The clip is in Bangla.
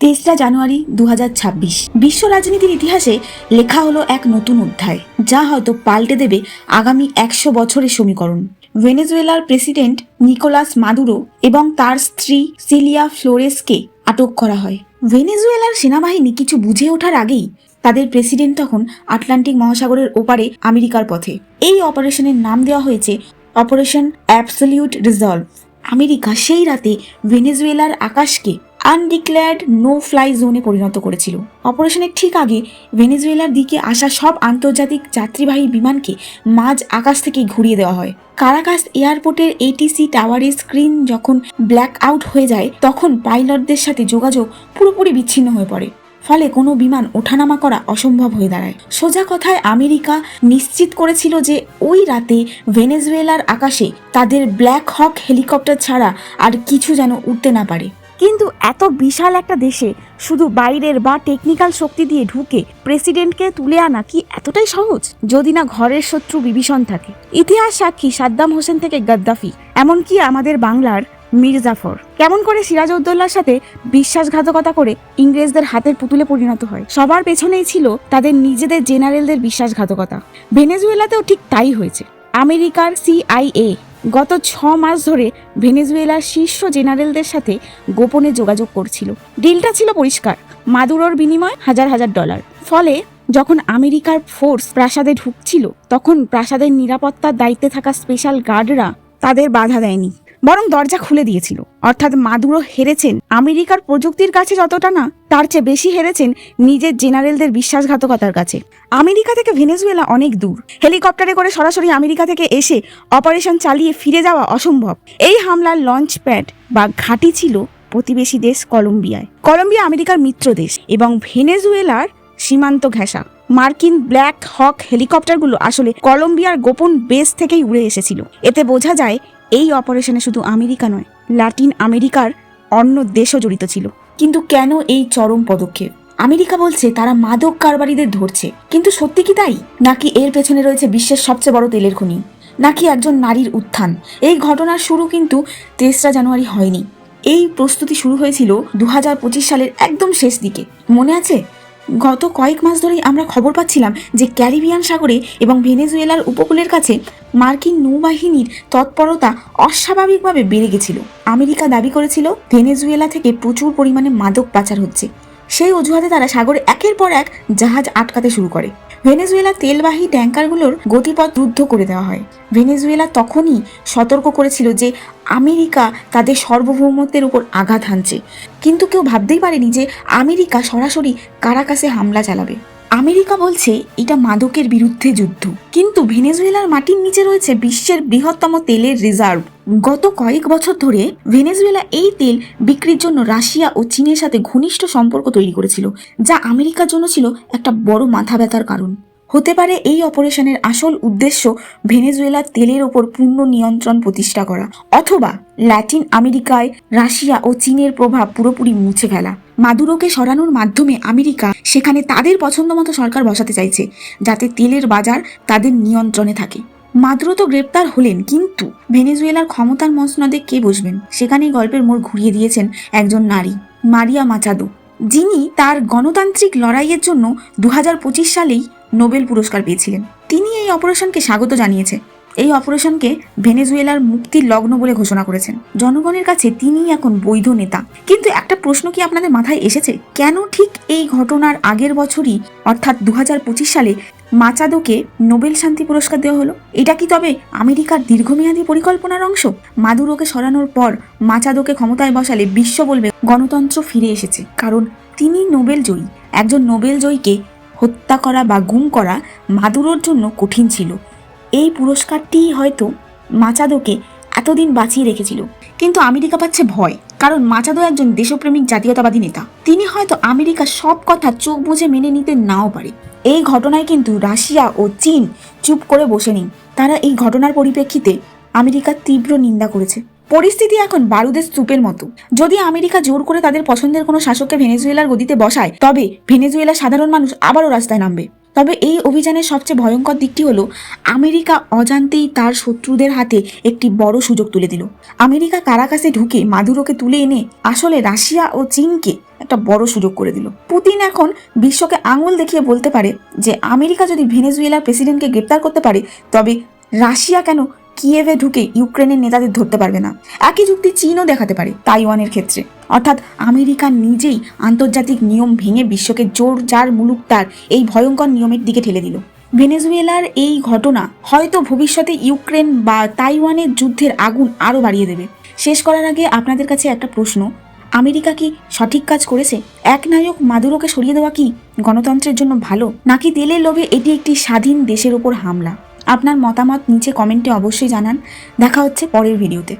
তেসরা জানুয়ারি দু বিশ্ব রাজনীতির ইতিহাসে লেখা হলো এক নতুন অধ্যায়, যা হয়তো পাল্টে দেবে আগামী একশো বছরের সমীকরণ। ভেনেজুয়েলার প্রেসিডেন্ট নিকোলাস মাদুরো এবং তার স্ত্রী সিলিয়া ফ্লোরেসকে আটক করা হয়। ভেনেজুয়েলার সেনাবাহিনী কিছু বুঝে ওঠার আগেই তাদের প্রেসিডেন্ট তখন আটলান্টিক মহাসাগরের ওপারে আমেরিকার পথে। এই অপারেশনের নাম দেওয়া হয়েছে অপারেশন অ্যাবসলিউট রিজলভ। আমেরিকা সেই রাতে ভেনেজুয়েলার আকাশকে আনডিক্লেয়ার্ড নো ফ্লাই জোনে পরিণত করেছিল। অপারেশনের ঠিক আগে ভেনেজুয়েলার দিকে আসা সব আন্তর্জাতিক যাত্রীবাহী বিমানকে মাঝ আকাশ থেকে ঘুরিয়ে দেওয়া হয়। কারাকাস এয়ারপোর্টের এটিসি টাওয়ারের স্ক্রিন যখন ব্ল্যাক আউট হয়ে যায়, তখন পাইলটদের সাথে যোগাযোগ পুরোপুরি বিচ্ছিন্ন হয়ে পড়ে। ফলে কোনো বিমান ওঠানামা করা অসম্ভব হয়ে দাঁড়ায়। সোজা কথায় আমেরিকা নিশ্চিত করেছিল যে ওই রাতে ভেনেজুয়েলার আকাশে তাদের ব্ল্যাক হক হেলিকপ্টার ছাড়া আর কিছু যেন উঠতে না পারে। কিন্তু এত বিশাল একটা দেশে শুধু বাইরের বা টেকনিক্যাল শক্তি দিয়ে ঢুকে প্রেসিডেন্টকে তুলে আনা কি এতটাই সহজ? যদি না ঘরের শত্রু বিভীষণ থাকে। ইতিহাস সাক্ষী সাদ্দাম হোসেন থেকে গাদ্দাফি, এমনকি আমাদের বাংলার মীর জাফর। কেমন করে সিরাজউদ্দৌলার সাথে বিশ্বাসঘাতকতা করে ইংরেজদের হাতের পুতুলে পরিণত হয়। সবার পেছনেই ছিল তাদের নিজেদের জেনারেলদের বিশ্বাসঘাতকতা। ভেনেজুয়েলাতেও ঠিক তাই হয়েছে। আমেরিকার সিআইএ গত ছ মাস ধরে ভেনেজুয়েলার শীর্ষ জেনারেলদের সাথে গোপনে যোগাযোগ করছিল। ডিলটা ছিল পরিষ্কার, মাদুরোর বিনিময় হাজার হাজার ডলার। ফলে যখন আমেরিকার ফোর্স প্রাসাদে ঢুকছিল, তখন প্রাসাদের নিরাপত্তার দায়িত্বে থাকা স্পেশাল গার্ডরা তাদের বাধা দেয়নি। বরং দরজা খুলে দিয়েছিল। অর্থাৎ মাদুরো হেরেছেন আমেরিকার প্রযুক্তির কাছে যতটা না, তার চেয়ে বেশি হেরেছেন নিজের জেনারেলদের বিশ্বাসঘাতকতার কাছে। আমেরিকা থেকে ভেনেজুয়েলা অনেক দূর। হেলিকপ্টারে করে সরাসরি আমেরিকা থেকে এসে অপারেশন চালিয়ে ফিরে যাওয়া অসম্ভব। এই হামলার লঞ্চ প্যাড বা ঘাঁটি ছিল প্রতিবেশী দেশ কলম্বিয়ায়। কলম্বিয়া আমেরিকার মিত্র দেশ এবং ভেনেজুয়েলার সীমান্ত ঘেঁষা। মার্কিন ব্ল্যাক হক হেলিকপ্টারগুলো আসলে কলম্বিয়ার গোপন বেস থেকেই উড়ে এসেছিল। এতে বোঝা যায় এই অপারেশনে শুধু আমেরিকা নয়, লাতিন আমেরিকার অন্য দেশও জড়িত ছিল। কিন্তু কেন এই চরম পদক্ষেপ? আমেরিকা বলছে তারা মাদক কারবারিদের ধরছে। কিন্তু সত্যি কি তাই? নাকি এর পেছনে রয়েছে বিশ্বের সবচেয়ে বড় তেলের খনি? নাকি একজন নারীর উত্থান? এই ঘটনার শুরু কিন্তু তেসরা জানুয়ারি হয়নি। এই প্রস্তুতি শুরু হয়েছিল দু হাজার পঁচিশ সালের একদম শেষ দিকে। মনে আছে? গত কয়েক মাস ধরেই আমরা খবর পাচ্ছিলাম যে ক্যারিবিয়ান সাগরে এবং ভেনেজুয়েলার উপকূলের কাছে মার্কিন নৌবাহিনীর তৎপরতা অস্বাভাবিকভাবে বেড়ে গেছিল। আমেরিকা দাবি করেছিল, ভেনেজুয়েলা থেকে প্রচুর পরিমাণে মাদক পাচার হচ্ছে। সেই অজুহাতে তারা সাগরে একের পর এক জাহাজ আটকাতে শুরু করে। ভেনেজুয়েলা তেলবাহী ট্যাঙ্কারগুলোর গতিপথ রুদ্ধ করে দেওয়া হয়। ভেনেজুয়েলা তখনই সতর্ক করেছিল যে আমেরিকা তাদের সার্বভৌমত্বের উপর আঘাত হানছে। কিন্তু কেউ ভাবতেই পারেনি যে আমেরিকা সরাসরি কারাকাসে হামলা চালাবে। আমেরিকা বলছে, এটা মাদকের বিরুদ্ধে যুদ্ধ। কিন্তু ভেনেজুয়েলার মাটির নিচে রয়েছে বিশ্বের বৃহত্তম তেলের রিজার্ভ। গত কয়েক বছর ধরে ভেনেজুয়েলা এই তেল বিক্রির জন্য রাশিয়া ও চীনের সাথে ঘনিষ্ঠ সম্পর্ক তৈরি করেছিল, যা আমেরিকার জন্য ছিল একটা বড় মাথা ব্যথার কারণ। হতে পারে এই অপারেশনের আসল উদ্দেশ্য ভেনেজুয়েলার তেলের ওপর পূর্ণ নিয়ন্ত্রণ প্রতিষ্ঠা করা, অথবা ল্যাটিন আমেরিকায় রাশিয়া ও চীনের প্রভাব পুরোপুরি মুছে ফেলা। মাদুরোকে সরানোর মাধ্যমে আমেরিকা সেখানে তাদের পছন্দমতো সরকার বসাতে চাইছে, যাতে তেলের বাজার তাদের নিয়ন্ত্রণে থাকে। মাদুরো তো গ্রেপ্তার হলেন, কিন্তু ভেনেজুয়েলার ক্ষমতার মসনদে কে বসবেন? সেখানেই গল্পের মোড় ঘুরিয়ে দিয়েছেন একজন নারী, মারিয়া মাচাদো, যিনি তার গণতান্ত্রিক লড়াইয়ের জন্য দু সালেই নোবেল পুরস্কার পেয়েছিলেন। তিনি এই অপারেশনকে স্বাগত জানিয়েছে এই অপারেশনকে ভেনেজুয়েলার মুক্তির লগ্ন বলে ঘোষণা করেছেন। জনগণের কাছে তিনিই এখন বৈধ নেতা। কিন্তু একটা প্রশ্ন কি আপনাদের মাথায় এসেছে? কেন ঠিক এই ঘটনার আগের বছরই, অর্থাৎ দু হাজার পঁচিশ সালে মাচাদোকে নোবেল শান্তি পুরস্কার দেওয়া হলো। এটা কি তবে আমেরিকার দীর্ঘমেয়াদী পরিকল্পনার অংশ? মাদুরোকে সরানোর পর মাচাদোকে ক্ষমতায় বসালে বিশ্ব বলবে, গণতন্ত্র ফিরে এসেছে। কারণ তিনি নোবেল জয়ী। একজন নোবেল জয়ীকে হত্যা করা বা গুম করা মাদুরোর জন্য কঠিন ছিল। এই পুরস্কারটি হয়তো মাচাদোকে এতদিন বাঁচিয়ে রেখেছিল। কিন্তু আমেরিকা পাচ্ছে ভয়, কারণ মাচাদো একজন দেশপ্রেমিক জাতীয়তাবাদী নেতা। তিনি হয়তো আমেরিকার সব কথা চোখ বুঝে মেনে নিতে নাও পারে। এই ঘটনায় কিন্তু রাশিয়া ও চীন চুপ করে বসে নেই। তারা এই ঘটনার পরিপ্রেক্ষিতে আমেরিকার তীব্র নিন্দা করেছে। পরিস্থিতি এখন বারুদের স্তূপের মতো। যদি আমেরিকা জোর করে তাদের পছন্দের কোনো শাসককে ভেনেজুয়েলার গদিতে বসায়, তবে ভেনেজুয়েলার সাধারণ মানুষ আবারও রাস্তায় নামবে। তবে এই অভিযানের সবচেয়ে ভয়ঙ্কর দিকটি হলো, আমেরিকা অজান্তেই তার শত্রুদের হাতে একটি বড় সুযোগ তুলে দিল। আমেরিকা কারাকাসে ঢুকে মাদুরোকে তুলে এনে আসলে রাশিয়া ও চীনকে একটা বড় সুযোগ করে দিল। পুতিন এখন বিশ্বকে আঙুল দেখিয়ে বলতে পারে যে, আমেরিকা যদি ভেনেজুয়েলার প্রেসিডেন্টকে গ্রেপ্তার করতে পারে, তবে রাশিয়া কেন কিয়েভে ঢুকে ইউক্রেনের নেতাদের ধরতে পারবে না। একই যুক্তি চীনও দেখাতে পারে তাইওয়ানের ক্ষেত্রে। অর্থাৎ আমেরিকা নিজেই আন্তর্জাতিক নিয়ম ভেঙে বিশ্বকে জোর যার মুলুক তার এই ভয়ঙ্কর নিয়মের দিকে ঠেলে দিল। ভেনেজুয়েলার এই ঘটনা হয়তো ভবিষ্যতে ইউক্রেন বা তাইওয়ানের যুদ্ধের আগুন আরও বাড়িয়ে দেবে। শেষ করার আগে আপনাদের কাছে একটা প্রশ্ন। আমেরিকা কি সঠিক কাজ করেছে? এক নায়ক মাদুরোকে সরিয়ে দেওয়া কি গণতন্ত্রের জন্য ভালো? নাকি তেলের লোভে এটি একটি স্বাধীন দেশের ওপর হামলা? আপনার মতামত নিচে কমেন্টে অবশ্যই জানান। দেখা হচ্ছে পরের ভিডিওতে।